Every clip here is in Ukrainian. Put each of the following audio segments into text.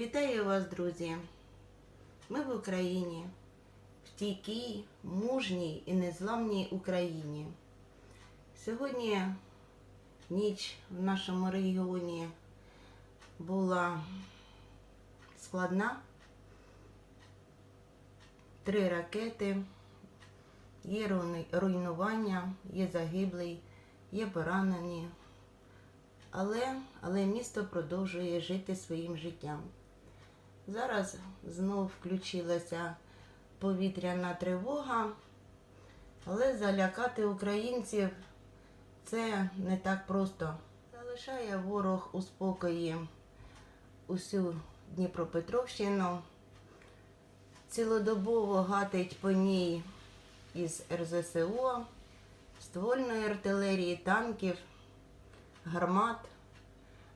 Вітаю вас, друзі! Ми в Україні, в стійкій, мужній і незламній Україні. Сьогодні ніч в нашому регіоні була складна. Три ракети, є руйнування, є загиблий, є поранені. Але, але місто продовжує жити своїм життям. Зараз знов включилася повітряна тривога, але залякати українців це не так просто. Залишає ворог у спокої усю Дніпропетровщину, цілодобово гатить по ній із РЗСО, ствольної артилерії, танків гармат,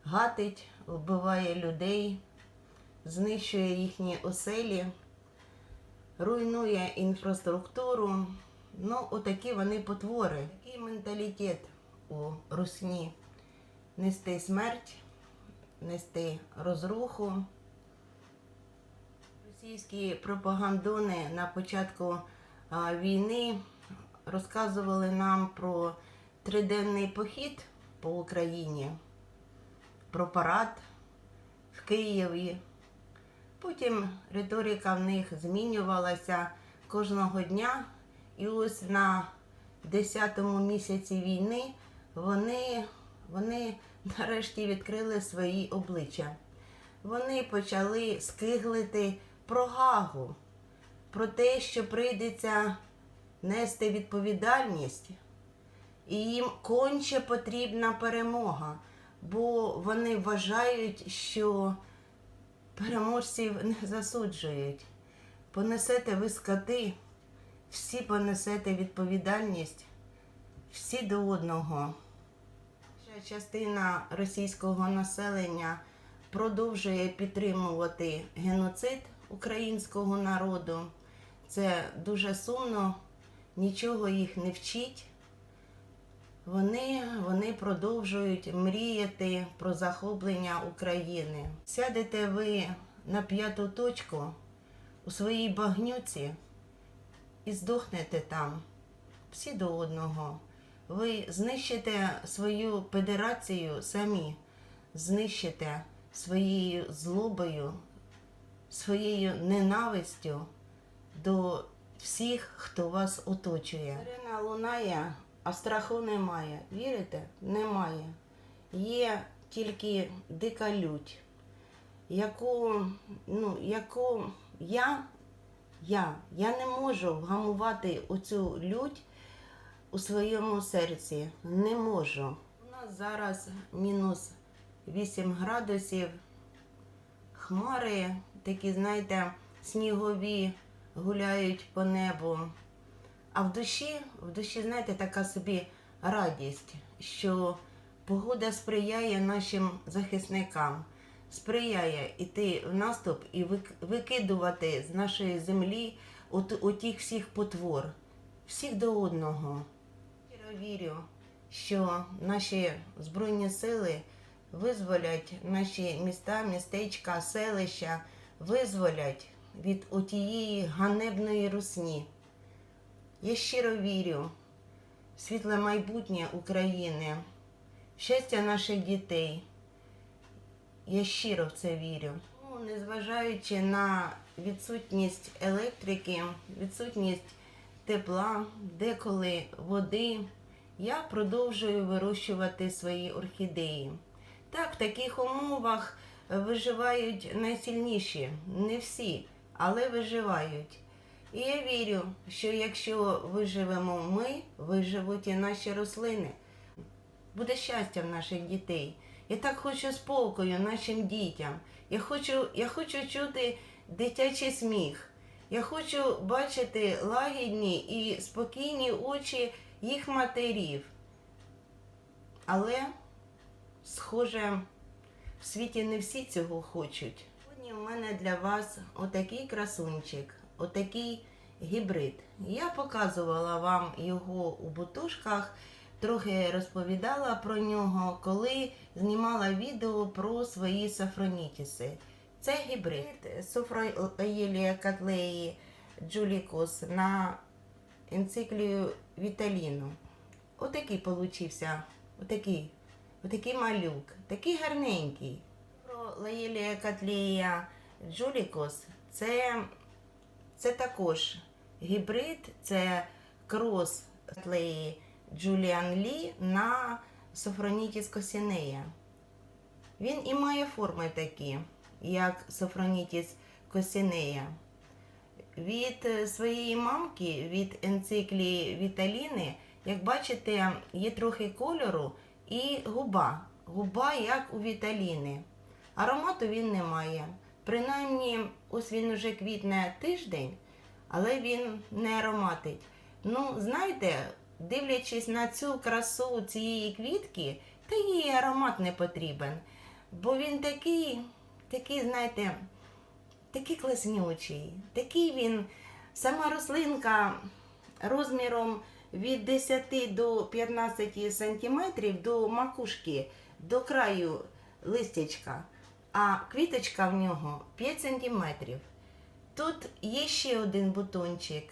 гатить, вбиває людей, знищує їхні оселі, руйнує інфраструктуру. Ну, отакі вони потвори. Такий менталітет у русні нести смерть, нести розруху. Російські пропагандони на початку війни розказували нам про триденний похід по Україні, про парад в Києві. Потім риторика в них змінювалася кожного дня. І ось на 10-му місяці війни вони, вони нарешті відкрили свої обличчя. Вони почали скиглити про Гагу, про те, що прийдеться нести відповідальність і їм конче потрібна перемога, бо вони вважають, що переможців не засуджують. Понесете ви скоти, всі понесете відповідальність, всі до одного. Частина російського населення продовжує підтримувати геноцид українського народу. Це дуже сумно, нічого їх не вчить. Вони, вони продовжують мріяти про захоплення України. Сядете ви на п'яту точку у своїй багнюці і здохнете там всі до одного. Ви знищите свою федерацію самі, знищите своєю злобою, своєю ненавистю до всіх, хто вас оточує. Сирена лунає, а страху немає. Вірите? Немає. Є тільки дика лють, яку, ну, яку я, я, я не можу вгамувати оцю лють у своєму серці. Не можу. У нас зараз мінус 8 градусів, хмари, такі, знаєте, снігові гуляють по небу. А в душі, в душі, знаєте, така собі радість, що погода сприяє нашим захисникам, сприяє іти в наступ і викидувати з нашої землі от, отіх всіх потвор, всіх до одного. Щиро вірю, що наші збройні сили визволять наші міста, містечка, селища, визволять від отієї ганебної русні. Я щиро вірю в світле майбутнє України, в щастя наших дітей. Я щиро в це вірю. Ну, Незважаючи на відсутність електрики, відсутність тепла, деколи води, я продовжую вирощувати свої орхідеї. Так, в таких умовах виживають найсильніші, не всі, але виживають. І я вірю, що якщо виживемо ми, виживуть і наші рослини. Буде щастя в наших дітей. Я так хочу спокою нашим дітям. Я хочу, я хочу чути дитячий сміх. Я хочу бачити лагідні і спокійні очі їх матерів. Але, схоже, в світі не всі цього хочуть. Сьогодні в мене для вас отакий красунчик, отакий гібрид. Я показувала вам його у бутушках, трохи розповідала про нього, коли знімала відео про свої сафронітіси. Це гібрид Софроєлія Катлеї Джулікус на енциклію Віталіну. Отакий получився. Отакий, отакий малюк, такий гарненький. Лаєлія Катлея Джулікус це, це також гібрид, це крос Катлеї Джуліан Лі на Софронітіс Косінея. Він і має форми такі, як Софронітіс Косінея. Від своєї мамки, від енциклії Віталіни, як бачите, є трохи кольору і губа. Губа, як у Віталіни. Аромату він не має. Принаймні, ось він уже квітне тиждень, але він не ароматить. Ну, знаєте, дивлячись на цю красу цієї квітки, та їй аромат не потрібен. Бо він такий, такий, знаєте, такий класнючий, такий він, сама рослинка розміром від 10 до 15 сантиметрів до макушки, до краю листячка, а квіточка в нього 5 сантиметрів. Тут є ще один бутончик,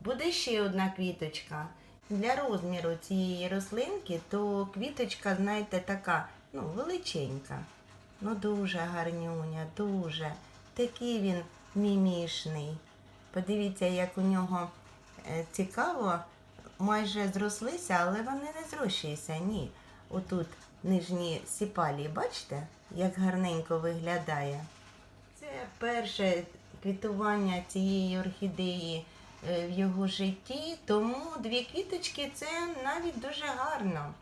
буде ще одна квіточка. Для розміру цієї рослинки, то квіточка, знаєте, така, ну, величенька. Ну, дуже гарнюня, дуже. Такий він мімішний. Подивіться, як у нього е, цікаво, майже зрослися, але вони не зрощуються. Ні. Отут нижні сіпалі, бачите, як гарненько виглядає. Це перше квітування цієї орхідеї е, в його житті, тому дві квіточки це навіть дуже гарно.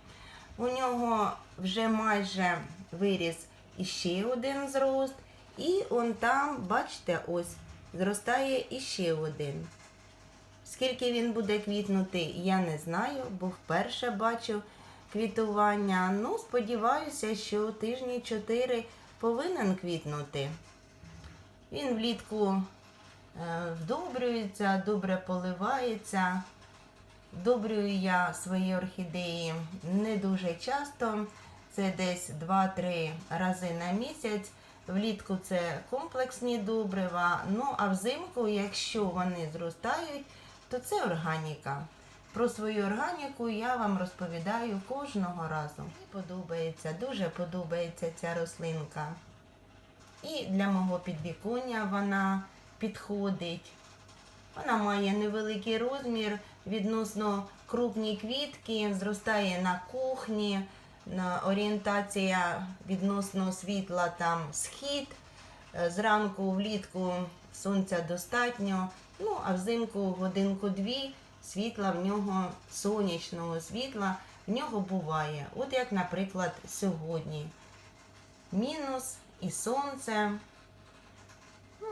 У нього вже майже виріс іще один зрост, і он там, бачите, ось зростає іще один. Скільки він буде квітнути, я не знаю, бо вперше бачу квітування. Ну, сподіваюся, що тижні 4 повинен квітнути. Він влітку е, вдобрюється, добре поливається. Вдобрюю я свої орхідеї не дуже часто. Це десь 2-3 рази на місяць. Влітку це комплексні добрива. Ну а взимку, якщо вони зростають, то це органіка. Про свою органіку я вам розповідаю кожного разу. Мені Подобається, дуже подобається ця рослинка. І для мого підвіконня вона підходить. Вона має невеликий розмір, відносно крупні квітки, зростає на кухні, орієнтація відносно світла там схід. Е, Зранку влітку сонця достатньо, ну а взимку годинку-дві світла в нього сонячного світла в нього буває. От як, наприклад, сьогодні. Мінус і сонце. Ну,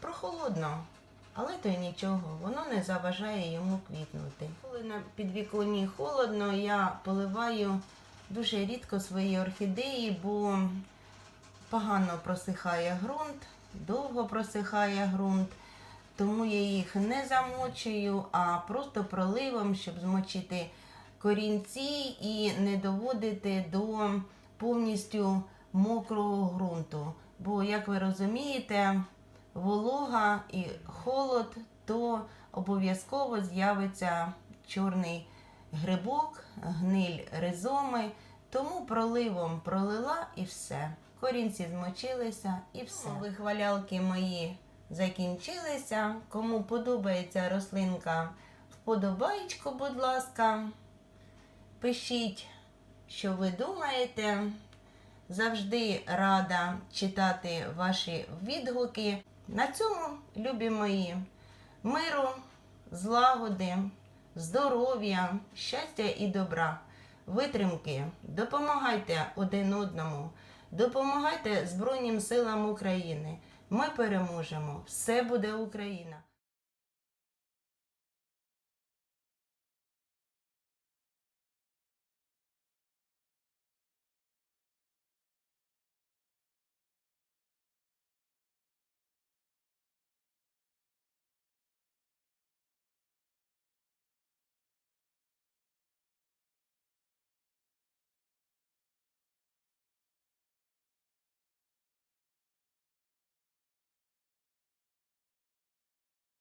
прохолодно, але то й нічого, воно не заважає йому квітнути. Коли на підвіконні холодно, я поливаю дуже рідко свої орхідеї, бо погано просихає ґрунт, довго просихає ґрунт, тому я їх не замочую, а просто проливом, щоб змочити корінці і не доводити до повністю мокрого ґрунту. Бо, як ви розумієте, волога і холод, то обов'язково з'явиться чорний грибок, гниль ризоми. Тому проливом пролила і все. Корінці змочилися і все. Вихвалялки мої закінчилися. Кому подобається рослинка, вподобаєчко, будь ласка. Пишіть, що ви думаєте. Завжди рада читати ваші відгуки. На цьому, любі мої, миру, злагоди, здоров'я, щастя і добра, витримки. Допомагайте один одному, допомагайте Збройним силам України. Ми переможемо. Все буде Україна!